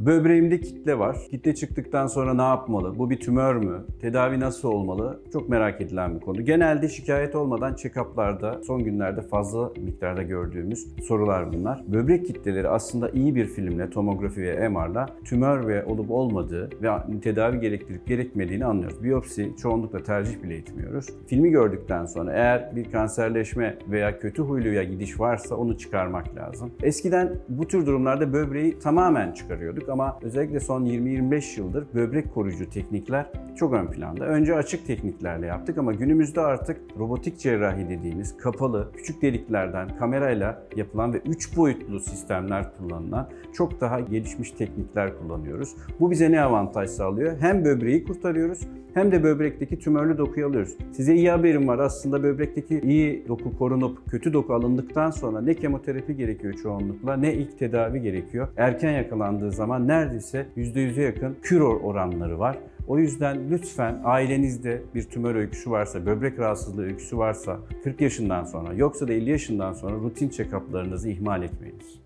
Böbreğimde kitle var. Kitle çıktıktan sonra ne yapmalı? Bu bir tümör mü? Tedavi nasıl olmalı? Çok merak edilen bir konu. Genelde şikayet olmadan check-up'larda son günlerde fazla miktarda gördüğümüz sorular bunlar. Böbrek kitleleri aslında iyi bir filmle, tomografi ve MR'la tümör ve olup olmadığı ve tedavi gerektirip gerekmediğini anlıyoruz. Biyopsi çoğunlukla tercih bile etmiyoruz. Filmi gördükten sonra eğer bir kanserleşme veya kötü huyluya gidiş varsa onu çıkarmak lazım. Eskiden bu tür durumlarda böbreği tamamen çıkarıyorduk ama özellikle son 20-25 yıldır böbrek koruyucu teknikler çok ön planda. Önce açık tekniklerle yaptık ama günümüzde artık robotik cerrahi dediğimiz kapalı, küçük deliklerden kamerayla yapılan ve 3 boyutlu sistemler kullanılan çok daha gelişmiş teknikler kullanıyoruz. Bu bize ne avantaj sağlıyor? Hem böbreği kurtarıyoruz hem de böbrekteki tümörlü dokuyu alıyoruz. Size iyi haberim var. Aslında böbrekteki iyi doku korunup kötü doku alındıktan sonra ne kemoterapi gerekiyor çoğunlukla ne ilk tedavi gerekiyor. Erken yakalandığı zaman neredeyse %100'e yakın kür oranları var. O yüzden lütfen ailenizde bir tümör öyküsü varsa, böbrek rahatsızlığı öyküsü varsa 40 yaşından sonra yoksa da 50 yaşından sonra rutin check-up'larınızı ihmal etmeyiniz.